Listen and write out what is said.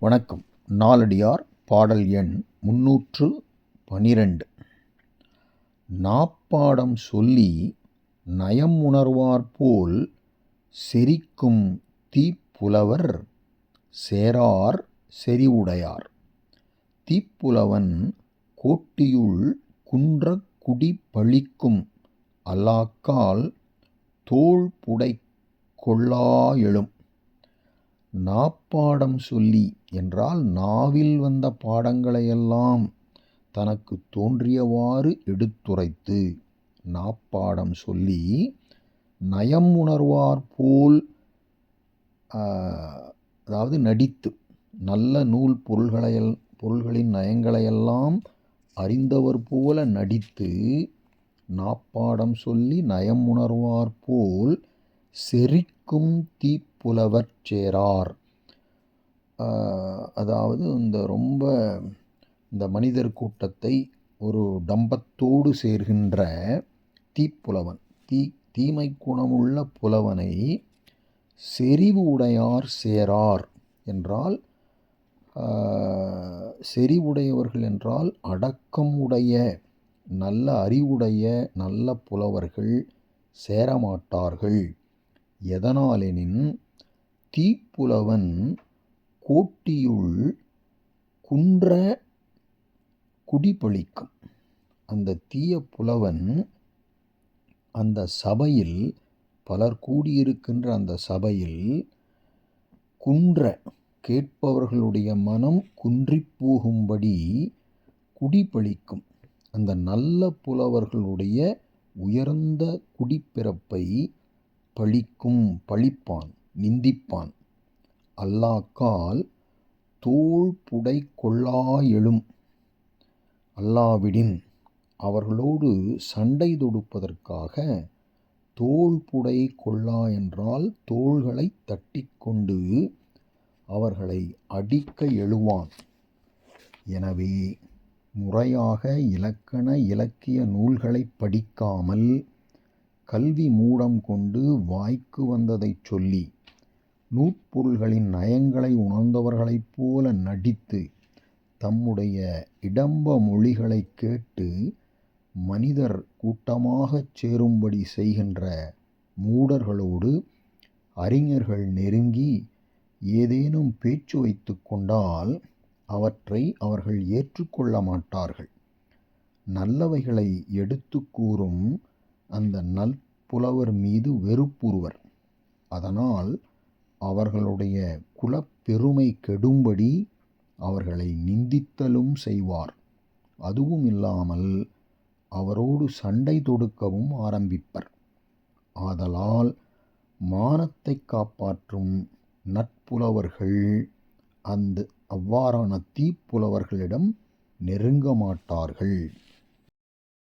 வணக்கம். நாலடியார் பாடல் எண் முன்னூற்று பனிரெண்டு. நாப்பாடம் சொல்லி நயம் உணர்வார்போல் செரிக்கும் தீப்புலவர் சேரார் செறிவுடையார். தீப்புலவன் கோட்டியுள் குன்ற குடி பழிக்கும் அல்லாக்கால் தோள்புடை கொள்ளா எழும் நாப்பாடம் சொல்லி என்றால் நாவில் வந்த பாடங்களையெல்லாம் தனக்கு தோன்றியவாறு எடுத்துரைத்து நாப்பாடம் சொல்லி நயம் உணர்வார் போல் அதாவது நடித்து நல்ல நூல் பொருள்களையல் பொருள்களின் நயங்களையெல்லாம் அறிந்தவர் போல நடித்து நாப்பாடம் சொல்லி நயம் உணர்வார் போல் செரிக்கும் தீப்புலவர் சேரார். அதாவது இந்த ரொம்ப இந்த மனிதர் கூட்டத்தை ஒரு டம்பத்தோடு சேர்கின்ற தீப்புலவன் தீ தீமை குணமுள்ள புலவனை செறிவு உடையார் சேரார் என்றால் செறிவுடையவர்கள் என்றால் அடக்கம் உடைய நல்ல அறிவுடைய நல்ல புலவர்கள் சேரமாட்டார்கள். எதனாலெனின் தீப்புலவன் கோட்டியுள் குன்ற குடிபழிக்கும். அந்த தீய புலவன் அந்த சபையில் பலர் கூடியிருக்கின்ற அந்த சபையில் குன்ற கேட்பவர்களுடைய மனம் குன்றிப்போகும்படி போகும்படி குடிபழிக்கும். அந்த நல்ல புலவர்களுடைய உயர்ந்த குடிப்பிறப்பை பழிக்கும் பழிப்பான் நிந்திப்பான். அல்லாக்கால் தோள் புடை கொள்ளா எழும். அல்லாவிடின் அவர்களோடு சண்டை தொடுப்பதற்காக தோள் புடை கொள்ளா என்றால் தோள்களை தட்டிக்கொண்டு அவர்களை அடிக்க எழுவான். எனவே முறையாக இலக்கண இலக்கிய நூல்களை படிக்காமல் கல்வி மூடம் கொண்டு வாய்க்கு வந்ததைச் சொல்லி நூற்பொருள்களின் நயங்களை உணர்ந்தவர்களைப் போல நடித்து தம்முடைய இடம்ப மொழிகளை கேட்டு மனிதர் கூட்டமாகச் சேரும்படி செய்கின்ற மூடர்களோடு அறிஞர்கள் நெருங்கி ஏதேனும் பேச்சு வைத்து கொண்டால் அவற்றை அவர்கள் ஏற்றுக்கொள்ள மாட்டார்கள். நல்லவைகளை எடுத்து கூறும் அந்த நல்புலவர் மீது வெறுப்புறுவர். அதனால் அவர்களுடைய குலப்பெருமை கெடும்படி அவர்களை நிந்தித்தலும் செய்வார். அதுவும் இல்லாமல் அவரோடு சண்டை தொடுக்கவும் ஆரம்பிப்பர். ஆதலால் மானத்தை காப்பாற்றும் நட்புலவர்கள் அந்த அவ்வாறான தீப்புலவர்களிடம் நெருங்க மாட்டார்கள்.